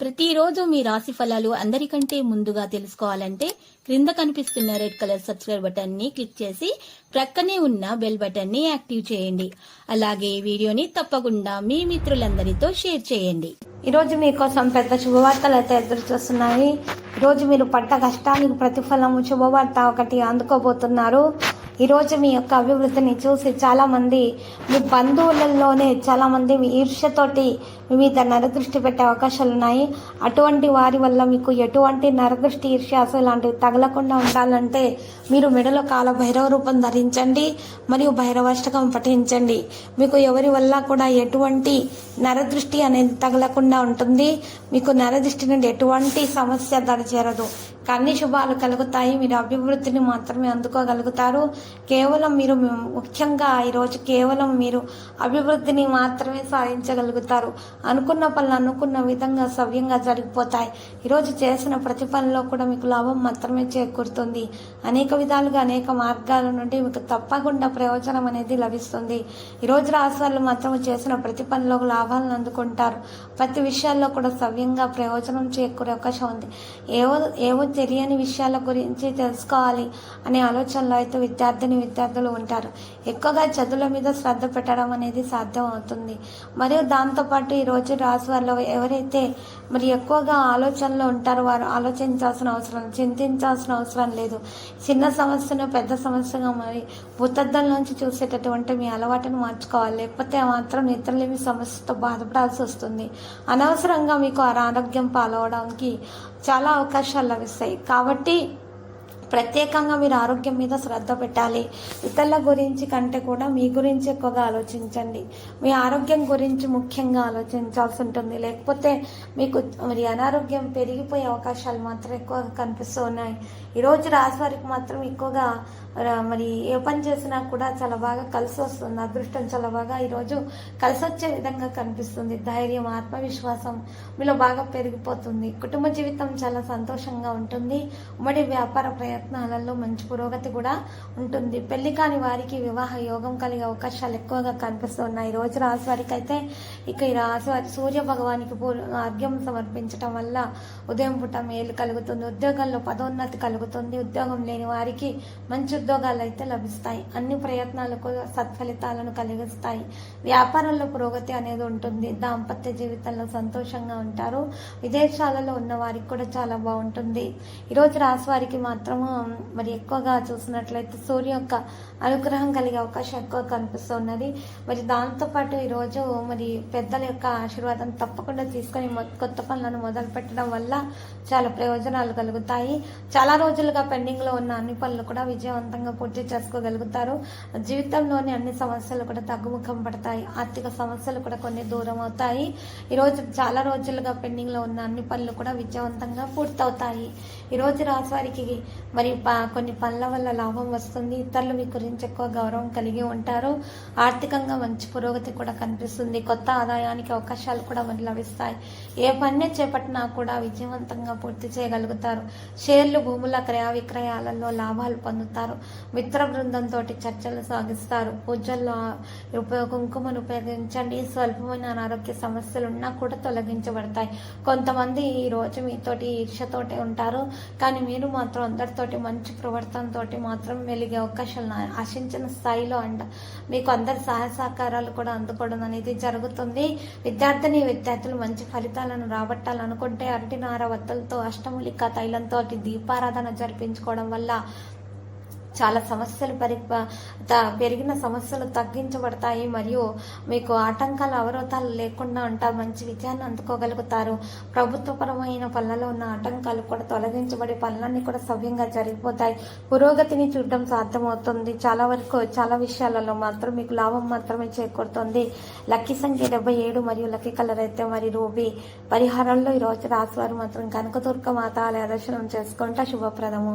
ప్రతిరోజు మీ రాశి ఫలాలు అందరికంటే ముందుగా తెలుసుకోవాలంటే క్రింద కనిపిస్తున్న రెడ్ కలర్ సబ్స్క్రైబ్ బటన్ని క్లిక్ చేసి ప్రక్కనే ఉన్న బెల్ బటన్ని యాక్టివ్ చేయండి. అలాగే ఈ వీడియోని తప్పకుండా మీ మిత్రులందరితో షేర్ చేయండి. ఈరోజు మీకోసం పెద్ద శుభవార్తలు అయితే ఎదురు చూస్తున్నాయి. ఈరోజు మీరు పడ్డ కష్టానికి ప్రతిఫలం శుభవార్త ఒకటి అందుకోబోతున్నారు. ఈరోజు మీ యొక్క అభివృద్ధిని చూసి చాలామంది మీ బంధువులలోనే చాలామంది మీ ఈర్ష్యతోటి వివిధ నరదృష్టి పెట్టే అవకాశాలు ఉన్నాయి. అటువంటి వారి వల్ల మీకు ఎటువంటి నరదృష్టి ఈర్ష్యాస లాంటివి తగలకుండా ఉండాలంటే మీరు మెడలో కాల భైరవ రూపం ధరించండి మరియు భైరవాష్టకం పఠించండి. మీకు ఎవరి వల్ల కూడా ఎటువంటి నరదృష్టి అనేది తగలకుండా ఉంటుంది. మీకు నరదృష్టి నుండి ఎటువంటి సమస్య దరిచేరదు. అన్ని శుభాలు కలుగుతాయి. మీరు అభివృద్ధిని మాత్రమే అందుకోగలుగుతారు. కేవలం మీరు ముఖ్యంగా ఈరోజు కేవలం మీరు అభివృద్ధిని మాత్రమే సాధించగలుగుతారు. అనుకున్న పనులు అనుకున్న విధంగా సవ్యంగా జరిగిపోతాయి. ఈరోజు చేసిన ప్రతి పనిలో కూడా మీకు లాభం మాత్రమే చేకూరుతుంది. అనేక విధాలుగా అనేక మార్గాల నుండి మీకు తప్పకుండా ప్రయోజనం అనేది లభిస్తుంది. ఈరోజు రాశి వాళ్ళు మాత్రం చేసిన ప్రతి పనిలో లాభాలను అందుకుంటారు. ప్రతి విషయాల్లో కూడా సవ్యంగా ప్రయోజనం చేకూరే అవకాశం ఉంది. ఏవో ఏవో తెలియని విషయాల గురించి తెలుసుకోవాలి అనే ఆలోచనలో అయితే విద్యార్థిని విద్యార్థులు ఉంటారు. ఎక్కువగా చదువుల మీద శ్రద్ధ పెట్టడం అనేది సాధ్యం అవుతుంది మరియు దాంతోపాటు ఈరోజు రాశి వారిలో ఎవరైతే మరి ఎక్కువగా ఆలోచనలో ఉంటారో వారు ఆలోచించాల్సిన అవసరం చింతించాల్సిన అవసరం లేదు. చిన్న సమస్యను పెద్ద సమస్యగా మరి భూతద్దం నుంచి చూసేటటువంటి మీ అలవాటును మార్చుకోవాలి. లేకపోతే మాత్రం నిద్రలేమి సమస్యతో బాధపడాల్సి వస్తుంది. అనవసరంగా మీకు అనారోగ్యం పాలవడానికి చాలా అవకాశాలు లభిస్తాయి. కాబట్టి ప్రత్యేకంగా మీరు ఆరోగ్యం మీద శ్రద్ధ పెట్టాలి. ఇతరుల గురించి కంటే కూడా మీ గురించి ఎక్కువగా ఆలోచించండి. మీ ఆరోగ్యం గురించి ముఖ్యంగా ఆలోచించాల్సి ఉంటుంది. లేకపోతే మీకు మరి అనారోగ్యం పెరిగిపోయే అవకాశాలు మాత్రం ఎక్కువగా కనిపిస్తూ ఉన్నాయి. ఈరోజు రాశి వారికి మాత్రం ఎక్కువగా మరి ఏ పని చేసినా కూడా చాలా బాగా కలిసి వస్తుంది. అదృష్టం చాలా బాగా ఈరోజు కలిసి వచ్చే విధంగా కనిపిస్తుంది. ధైర్యం ఆత్మవిశ్వాసం మీలో బాగా పెరిగిపోతుంది. కుటుంబ జీవితం చాలా సంతోషంగా ఉంటుంది. ఉమ్మడి వ్యాపార ప్రయత్నాలలో మంచి పురోగతి కూడా ఉంటుంది. పెళ్ళి కాని వారికి వివాహ యోగం కలిగే అవకాశాలు ఎక్కువగా కనిపిస్తున్నాయి ఈ రోజు రాశి వారికి అయితే ఇక ఈ రాశి వారి సూర్య భగవానికి అర్ఘ్యం సమర్పించడం వల్ల ఉదయం పూట మేలు కలుగుతుంది. ఉద్యోగంలో పదోన్నతి కలుగుతుంది. ఉద్యోగం లేని వారికి మంచి ఉద్యోగాలు అయితే లభిస్తాయి. అన్ని ప్రయత్నాలకు సత్ఫలితాలను కలిగిస్తాయి. వ్యాపారంలో పురోగతి అనేది ఉంటుంది. దాంపత్య జీవితంలో సంతోషంగా ఉంటారు. విదేశాలలో ఉన్న వారికి కూడా చాలా బాగుంటుంది. ఈరోజు రాశి వారికి మాత్రము మరి ఎక్కువగా చూసినట్లయితే సూర్య యొక్క అనుగ్రహం కలిగే అవకాశం ఎక్కువ కనిపిస్తున్నది మరి దాంతోపాటు ఈరోజు మరి పెద్దల యొక్క ఆశీర్వాదం తప్పకుండా తీసుకొని కొత్త పనులను మొదలు పెట్టడం వల్ల చాలా ప్రయోజనాలు కలుగుతాయి. చాలా రోజులుగా పెండింగ్లో ఉన్న అన్ని పనులు కూడా విజయవంతంగా పూర్తి చేసుకోగలుగుతారు. జీవితంలోని అన్ని సమస్యలు కూడా తగ్గుముఖం పడతాయి. ఆర్థిక సమస్యలు కూడా కొన్ని దూరం అవుతాయి. ఈరోజు చాలా రోజులుగా పెండింగ్లో ఉన్న అన్ని పనులు కూడా విజయవంతంగా పూర్తవుతాయి. ఈరోజు రాశి వారికి మరి కొన్ని పనుల వల్ల లాభం వస్తుంది. ఇతరులు మీ గురించి ఎక్కువ గౌరవం కలిగి ఉంటారు. ఆర్థికంగా మంచి పురోగతి కూడా కనిపిస్తుంది. కొత్త ఆదాయానికి అవకాశాలు కూడా మరి లభిస్తాయి. ఏ పని చేపట్టినా కూడా విజయవంతంగా పూర్తి చేయగలుగుతారు. షేర్లు భూముల క్రయ విక్రయాలలో లాభాలు పొందుతారు. మిత్ర బృందంతో చర్చలు సాగిస్తారు. పూజల్లో ఉపయోగ కుంకుమను ఉపయోగించండి. స్వల్పమైన అనారోగ్య సమస్యలు ఉన్నా కూడా తొలగించబడతాయి. కొంతమంది ఈ రోజు మీతోటి ఈర్షతోటి ఉంటారు. కానీ మీరు మాత్రం అందరితో తోటి మంచి ప్రవర్తనతోటి మాత్రం వెలిగే అవకాశాలు ఆశించిన స్థాయిలో అంట. మీకు అందరి సహాయ సహకారాలు కూడా అందుకోవడం అనేది జరుగుతుంది. విద్యార్థిని విద్యార్థులు మంచి ఫలితాలను రాబట్టాలనుకుంటే అరటినార వత్తలతో అష్టములిక్క తైలంతో దీపారాధన జరిపించుకోవడం వల్ల చాలా సమస్యలు పరి పెరిగిన సమస్యలు తగ్గించబడతాయి మరియు మీకు ఆటంకాలు అవరోధాలు లేకుండా ఉంటారు మంచి విజయాన్ని అందుకోగలుగుతారు. ప్రభుత్వపరమైన పనులలో ఉన్న ఆటంకాలు కూడా తొలగించబడి పనులన్నీ కూడా సవ్యంగా జరిగిపోతాయి. పురోగతిని చూడడం సాధ్యమవుతుంది. చాలా వరకు చాలా విషయాలలో మాత్రం మీకు లాభం మాత్రమే చేకూరుతుంది. లక్కీ సంఖ్య డెబ్బై ఏడు మరియు లక్కీ కలర్ అయితే మరి రూబీ పరిహారంలో ఈరోజు రాశివారు మాత్రం కనకదుర్గ మాత ఆలయ దర్శనం చేసుకుంటే శుభప్రదము.